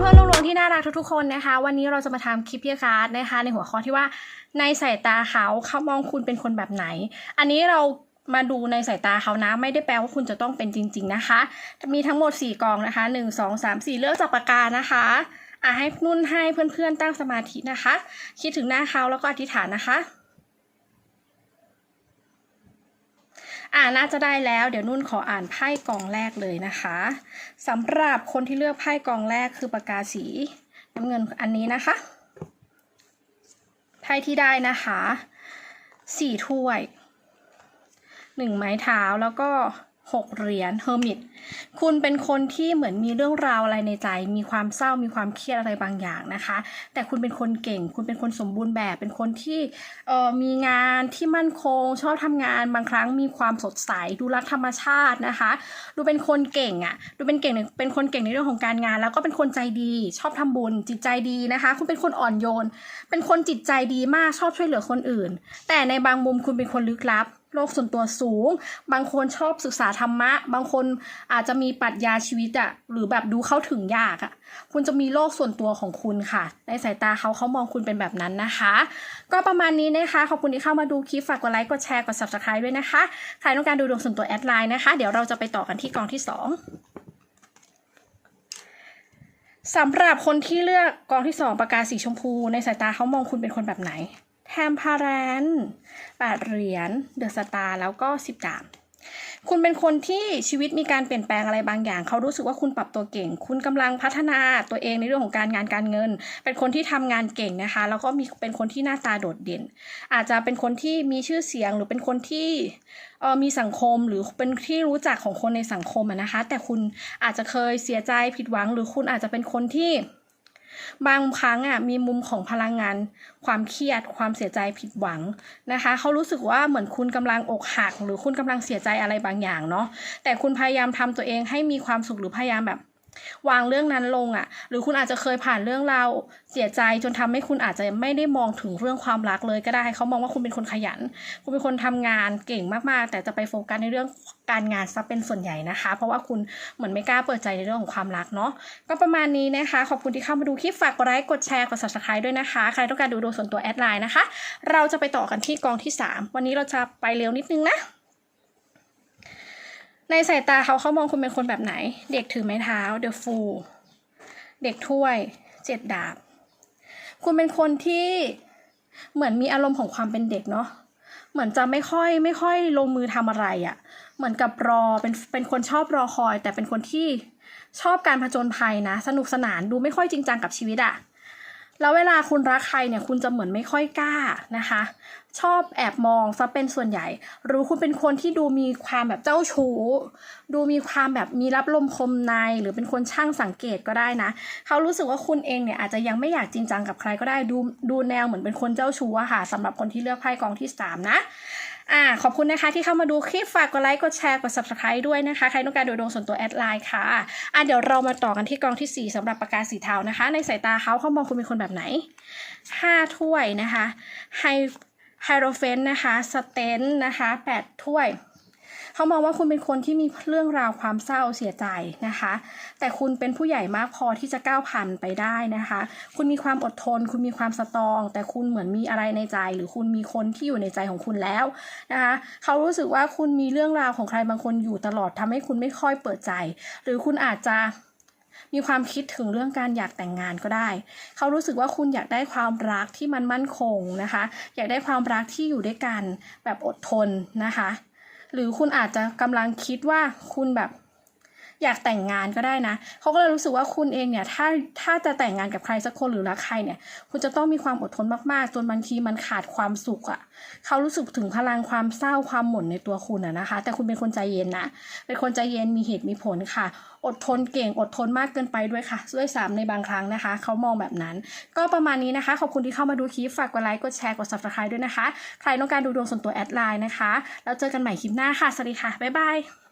เพื่อนเพื่อนๆลุงที่น่ารักทุกๆคนนะคะ วันนี้เราจะมาทำคลิปพี่การ์ดนะคะ ในหัวข้อที่ว่าในสายตาเขาเขามองคุณเป็นคนแบบไหน อันนี้เรามาดูในสายตาเขานะ ไม่ได้แปลว่าคุณจะต้องเป็นจริง ๆนะคะ มีทั้งหมด 4กองนะคะ 1 2 3 4 เลือกจากปากกานะคะอะให้นุ่นให้เพื่อนๆตั้งสมาธินะคะ คิดถึงหน้าเขาแล้วก็อธิษฐานนะคะ อ่าน่าจะได้แล้วเดี๋ยวนุ่นขออ่านไพ่กองแรกเลยนะคะสำหรับคนที่เลือกไพ่กองแรกคือปากกาสีน้ำเงินอันนี้นะคะไพ่ที่ได้นะคะสี่ถ้วยหนึ่งไม้เท้าแล้วก็ หกเหรียญเฮอร์มิตคุณเป็นคนที่เหมือนมีเรื่องราวอะไรในใจ มีความเศร้ามีความเครียดอะไรบางอย่างนะคะ แต่คุณเป็นคนเก่ง คุณเป็นคนสมบูรณ์แบบ เป็นคนที่เออมีงานที่มั่นคง ชอบทำงานบางครั้งมีความสดใสดูรักธรรมชาตินะคะ ดูเป็นคนเก่งอะ่ะดูเป็นเก่งในเป็นคนเก่งในเรื่องของการงาน แล้วก็เป็นคนใจดี ชอบทำบุญจิตใจดีนะคะ คุณเป็นคนอ่อนโยน เป็นคนจิตใจดีมากชอบช่วยเหลือคนอื่น แต่ในบางมุมคุณเป็นคนลึกลับ โลกส่วนตัวสูง บางคนชอบศึกษาธรรมะ บางคนอาจจะมีปรัชญาชีวิตอะหรือแบบดูเข้าถึงยากอะคุณจะมีโลกส่วนตัวของคุณค่ะ ในสายตาเขาเขามองคุณเป็นแบบนั้นนะคะ ก็ประมาณนี้นะคะ ขอบคุณที่เข้ามาดูคลิปฝากกดไลค์กดแชร์กด subscribe ด้วยนะคะใครต้องการดูดวงส่วนตัวแอดไลน์นะคะ เดี๋ยวเราจะไปต่อกันที่กองที่สองสำหรับคนที่เลือกกองที่สองปากกาสีชมพู ในสายตาเขามองคุณเป็นคนแบบไหน แทมพารันแปดเหรียญเดอะสตาร์แล้วก็สิบดาบคุณเป็นคนที่ชีวิตมีการเปลี่ยนแปลงอะไรบางอย่าง เขารู้สึกว่าคุณปรับตัวเก่ง คุณกำลังพัฒนาตัวเองในเรื่องของการงานการเงิน เป็นคนที่ทำงานเก่งนะคะ แล้วก็มีเป็นคนที่หน้าตาโดดเด่น อาจจะเป็นคนที่มีชื่อเสียงหรือเป็นคนที่เออมีสังคมหรือเป็นที่รู้จักของคนในสังคมนะคะ แต่คุณอาจจะเคยเสียใจผิดหวัง หรือคุณอาจจะเป็นคนที่ บางครั้งอะมีมุมของพลังงาน ความเครียด ความเสียใจผิดหวังนะคะ เขารู้สึกว่าเหมือนคุณกำลังอกหัก หรือคุณกำลังเสียใจอะไรบางอย่างเนาะแต่คุณพยายามทำตัวเองให้มีความสุขหรือพยายามแบบ วางเรื่องนั้นลงอะ่ะ หรือคุณอาจจะเคยผ่านเรื่องราวเสียใจจนทำให้คุณอาจจะไม่ได้มองถึงเรื่องความรักเลยก็ได้เขามองว่าคุณเป็นคนขยัน คุณเป็นคนทำงานเก่งมากๆ แต่จะไปโฟกัสในเรื่องการงานซะเป็นส่วนใหญ่นะคะ เพราะว่าคุณเหมือนไม่กล้าเปิดใจในเรื่องของความรักเนาะก็ประมาณนี้นะคะ ขอบคุณที่เข้ามาดูคลิปฝากกดไลค์กดแชร์กด subscribe ด้วยนะคะ ใครต้องการดูดวงส่วนตัวแอดไลน์นะคะ เราจะไปต่อกันที่กองที่ 3 วันนี้เราจะไปเร็วนิดนึงนะ ในสายตาเขาเขามองคุณเป็นคนแบบไหน เด็กถือไม้เท้าเดอะฟูเด็กถ้วยเจ็ดดาบ คุณเป็นคนที่เหมือนมีอารมณ์ของความเป็นเด็กเนาะเหมือนจะไม่ค่อยไม่ค่อยลงมือทำอะไรอะ่ะ เหมือนกับรอเป็นเป็นคนชอบรอคอย แต่เป็นคนที่ชอบการผจญภัยนะ สนุกสนานดูไม่ค่อยจริงจังกับชีวิตอะ่ะ แล้วเวลาคุณรักใครเนี่ยคุณจะเหมือนไม่ค่อยกล้านะคะ ชอบแอบมองซะเป็นส่วนใหญ่ หรือคุณเป็นคนที่ดูมีความแบบเจ้าชู้ ดูมีความแบบมีรับลมคมในหรือเป็นคนช่างสังเกตก็ได้นะ เขารู้สึกว่าคุณเองเนี่ยอาจจะยังไม่อยากจริงจังกับใครก็ได้ดูดูแนวเหมือนเป็นคนเจ้าชู้อะค่ะสำหรับคนที่เลือกไพ่กองที่สามนะ อ่าขอบคุณนะคะที่เข้ามาดูคลิปฝากกดไลค์กดแชร์กด subscribe ด้วยนะคะ ใครต้องการดูดวงส่วนตัวแอดไลน์ค่ะอะเดี๋ยวเรามาต่อกันที่กองที่ 4สำหรับปากกาสีเทานะคะ ในสายตาเขาเขามองคุณเป็นคนแบบไหน 5 ถ้วยนะคะไฮไฮโรเฟนนะคะสเตนนะคะ 8 ถ้วย เขามองว่าคุณเป็นคนที่มีเรื่องราวความเศร้าเสียใจนะคะ แต่คุณเป็นผู้ใหญ่มากพอที่จะก้าวผ่านไปได้นะคะ คุณมีความอดทน คุณมีความสตรอง แต่คุณเหมือนมีอะไรในใจ หรือคุณมีคนที่อยู่ในใจของคุณแล้วนะคะ เขารู้สึกว่าคุณมีเรื่องราวของใครบางคนอยู่ตลอดทำให้คุณไม่ค่อยเปิดใจ หรือคุณอาจจะมีความคิดถึงเรื่องการอยากแต่งงานก็ได้ เขารู้สึกว่าคุณอยากได้ความรักที่มันมั่นคงนะคะ อยากได้ความรักที่อยู่ด้วยกันแบบอดทนนะคะ หรือคุณอาจจะกำลังคิดว่าคุณแบบ อยากแต่งงานก็ได้นะเขาก็เลยรู้สึกว่าคุณเองเนี่ยถ้าถ้าจะแต่งงานกับใครสักคนหรือรักใครเนี่ย คุณจะต้องมีความอดทนมากๆ จนบางทีมันขาดความสุขอะ่ะเขารู้สึกถึงพลังความเศร้าความหม่นในตัวคุณอะนะคะ แต่คุณเป็นคนใจเย็นนะเป็นคนใจเย็นมีเหตุมีผลค่ะ อดทนเก่งอดทนมากเกินไปด้วยค่ะด้วยซ้ำในบางครั้งนะคะเขามองแบบนั้น ก็ประมาณนี้นะคะ ขอบคุณที่เข้ามาดูคลิปฝากกดไลค์กดแชร์กด subscribe ด้วยนะคะ ใครต้องการดูดวงส่วนตัวแอดไลน์นะคะ แล้วเจอกันใหม่คลิปหน้าค่ะ สวัสดีค่ะ บ๊ายบาย